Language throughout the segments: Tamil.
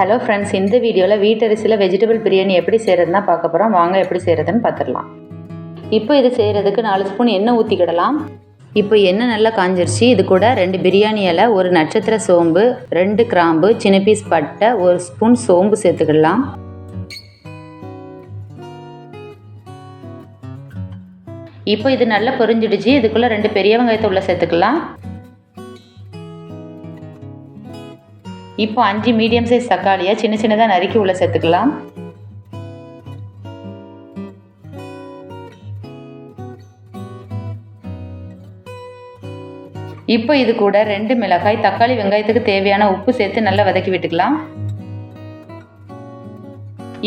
ஹலோ ஃப்ரெண்ட்ஸ் இந்த வீடியோவில் வீட்டரிசியில் வெஜிடபிள் பிரியாணி எப்படி செய்கிறதுனா பார்க்க போகிறோம் வாங்க எப்படி செய்கிறதுன்னு பார்த்துடலாம். இப்போ இது செய்கிறதுக்கு நாலு ஸ்பூன் எண்ணெய் ஊற்றிக்கிடலாம் இப்போ எண்ணெய் நல்லா காஞ்சிருச்சு. இது கூட ரெண்டு பிரியாணி இலை ஒரு நட்சத்திர சோம்பு ரெண்டு கிராம்பு சின்ன பீஸ் பட்டை ஒரு ஸ்பூன் சோம்பு சேர்த்துக்கிடலாம். இப்போ இது நல்லா பொரிஞ்சிடுச்சு. இதுக்குள்ளே ரெண்டு பெரிய வெங்காயத்தை உள்ள சேர்த்துக்கலாம். இப்போ அஞ்சு மீடியம் சைஸ் தக்காளியை சின்ன சின்னதாக நறுக்கி உள்ள சேர்த்துக்கலாம். இப்போ இது கூட ரெண்டு மிளகாய் தக்காளி வெங்காயத்துக்கு தேவையான உப்பு சேர்த்து நல்லா வதக்கி விட்டுக்கலாம்.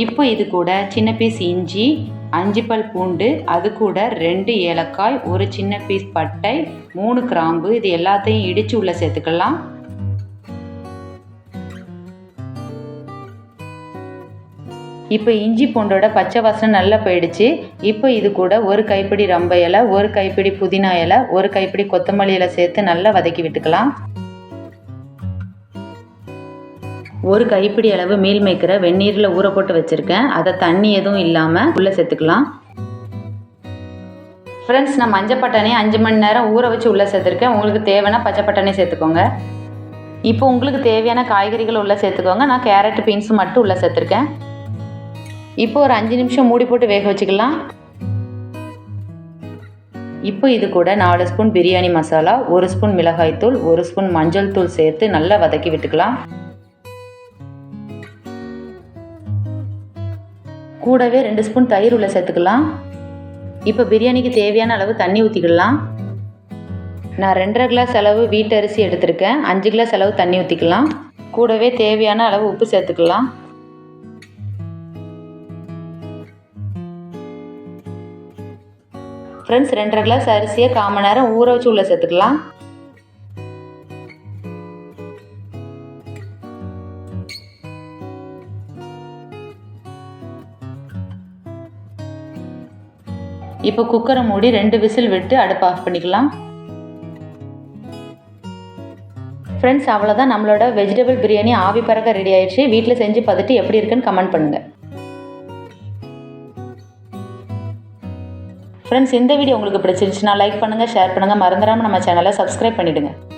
இப்போ இது கூட சின்ன பீஸ் இஞ்சி அஞ்சு பல் பூண்டு அது கூட ரெண்டு ஏலக்காய் ஒரு சின்ன பீஸ் பட்டை மூணு கிராம்பு இது எல்லாத்தையும் இடித்து உள்ளே சேர்த்துக்கலாம். இப்போ இஞ்சி பூண்டோட பச்சை வாசனை நல்லா போயிடுச்சு. இப்போ இது கூட ஒரு கைப்பிடி ரம்ப இலை ஒரு கைப்பிடி புதினா இலை ஒரு கைப்பிடி கொத்தமல்லி இலை சேர்த்து நல்லா வதக்கி விட்டுக்கலாம். ஒரு கைப்பிடி அளவு மீல் மேய்க்கிற வெந்நீரில் ஊற போட்டு வச்சுருக்கேன். அதை தண்ணி எதுவும் இல்லாமல் உள்ளே சேர்த்துக்கலாம். ஃப்ரெண்ட்ஸ் நான் மஞ்சள் பட்டாணி அஞ்சு மணி நேரம் ஊற வச்சு உள்ளே சேர்த்துருக்கேன். உங்களுக்கு தேவைன்னா பச்சை பட்டாணி சேர்த்துக்கோங்க. இப்போ உங்களுக்கு தேவையான காய்கறிகள் உள்ளே சேர்த்துக்கோங்க. நான் கேரட் பீன்ஸ் மட்டும் உள்ளே சேர்த்துருக்கேன். இப்போ ஒரு அஞ்சு நிமிஷம் மூடி போட்டு வேக வச்சுக்கலாம். இப்போ இது கூட நாலு ஸ்பூன் பிரியாணி மசாலா ஒரு ஸ்பூன் மிளகாய்த்தூள் ஒரு ஸ்பூன் மஞ்சள் தூள் சேர்த்து நல்லா வதக்கி விட்டுக்கலாம். கூடவே ரெண்டு ஸ்பூன் தயிர் உள்ள சேர்த்துக்கலாம். இப்போ பிரியாணிக்கு தேவையான அளவு தண்ணி ஊற்றிக்கலாம் நான் ரெண்டரை கிளாஸ் அளவு வீட்டு அரிசி எடுத்திருக்கேன். அஞ்சு கிளாஸ் அளவு தண்ணி ஊற்றிக்கலாம் கூடவே தேவையான அளவு உப்பு சேர்த்துக்கலாம். ஃப்ரெண்ட்ஸ் ரெண்டரை கிளாஸ் அரிசியை கால் மணி நேரம் ஊற வச்சு உள்ளே சேர்த்துக்கலாம். இப்போ குக்கரை மூடி ரெண்டு விசில் விட்டு அடுப்பு ஆஃப் பண்ணிக்கலாம். ஃப்ரெண்ட்ஸ் அவ்வளோதான் நம்மளோட வெஜிடபிள் பிரியாணி ஆவி பறக்க ரெடி ஆயிடுச்சு. வீட்டில் செஞ்சு பார்த்துட்டு எப்படி இருக்குன்னு கமெண்ட் பண்ணுங்கள் ஃப்ரெண்ட்ஸ் இந்த வீடியோ உங்களுக்கு பிடிச்சிருந்துச்சுன்னா லைக் பண்ணுங்கள் ஷேர் பண்ணுங்கள் மறந்துடாமல் நம்ம சேனலை சப்ஸ்கிரைப் பண்ணிவிடுங்க